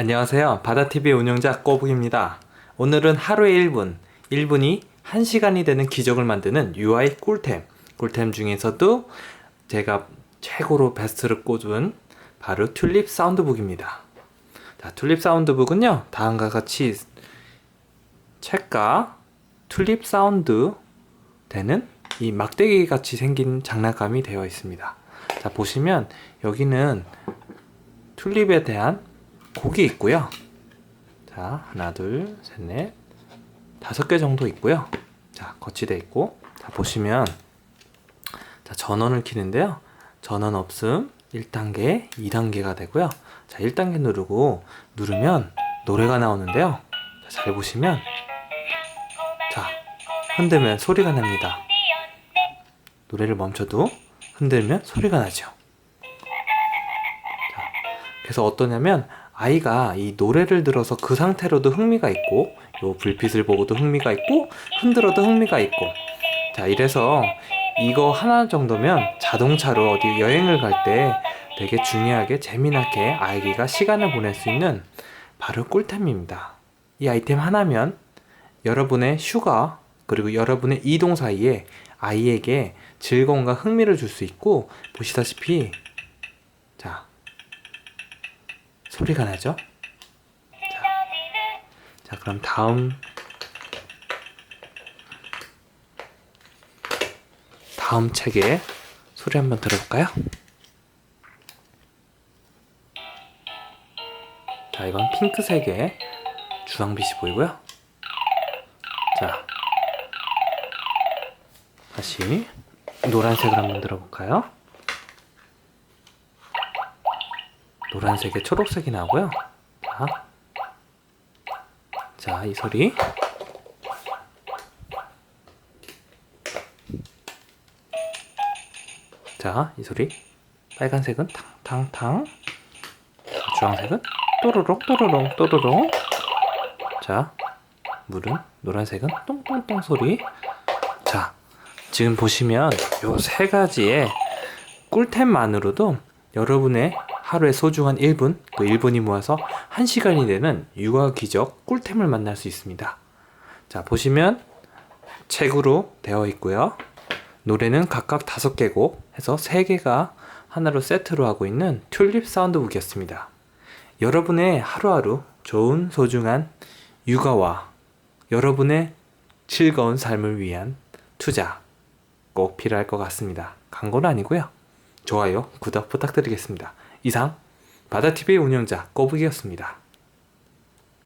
안녕하세요. 바다TV 운영자 꼬북입니다. 오늘은 하루에 1분, 1분이 1시간이 되는 기적을 만드는 UI 꿀템, 꿀템 중에서도 제가 최고로 베스트를 꽂은 바로 튤립 사운드북입니다. 자, 튤립 사운드북은요, 다음과 같이 책과 튤립 사운드 되는 이 막대기 같이 생긴 장난감이 되어 있습니다. 자, 보시면 여기는 튤립에 대한 곡이 있고요. 자, 하나, 둘, 셋, 넷, 다섯 개 정도 있고요. 자, 거치대 있고, 자, 보시면, 자, 전원을 키는데요. 전원 없음 1단계, 2단계가 되고요. 자, 1단계 누르고, 누르면 노래가 나오는데요. 자, 잘 보시면, 자, 흔들면 소리가 납니다. 노래를 멈춰도 흔들면 소리가 나죠. 자, 그래서 어떠냐면 아이가 이 노래를 들어서 그 상태로도 흥미가 있고 요 불빛을 보고도 흥미가 있고 흔들어도 흥미가 있고 자 이래서 이거 하나 정도면 자동차로 어디 여행을 갈 때 되게 중요하게 재미나게 아이가 시간을 보낼 수 있는 바로 꿀템입니다. 이 아이템 하나면 여러분의 휴가 그리고 여러분의 이동 사이에 아이에게 즐거움과 흥미를 줄 수 있고 보시다시피 자 소리가 나죠? 자, 자 그럼 다음 다음 책의 소리 한번 들어볼까요? 자 이건 핑크색의 주황빛이 보이고요. 자 다시 노란색을 한번 들어볼까요? 노란색에 초록색이 나오고요. 자, 자, 이 소리. 자, 이 소리. 빨간색은 탕탕탕. 주황색은 또르륵 또르륵 또르륵. 자, 물은 노란색은 똥똥똥 소리. 자, 지금 보시면 요 세 가지의 꿀템만으로도 여러분의 하루에 소중한 1분, 그 1분이 모아서 1시간이 되는 육아 기적 꿀템을 만날 수 있습니다. 자, 보시면 책으로 되어 있고요. 노래는 각각 5개 곡 해서 3개가 하나로 세트로 하고 있는 튤립 사운드북이었습니다. 여러분의 하루하루 좋은 소중한 육아와 여러분의 즐거운 삶을 위한 투자 꼭 필요할 것 같습니다. 광고는 아니고요. 좋아요, 구독 부탁드리겠습니다. 이상 바다TV 운영자 꼬북이었습니다.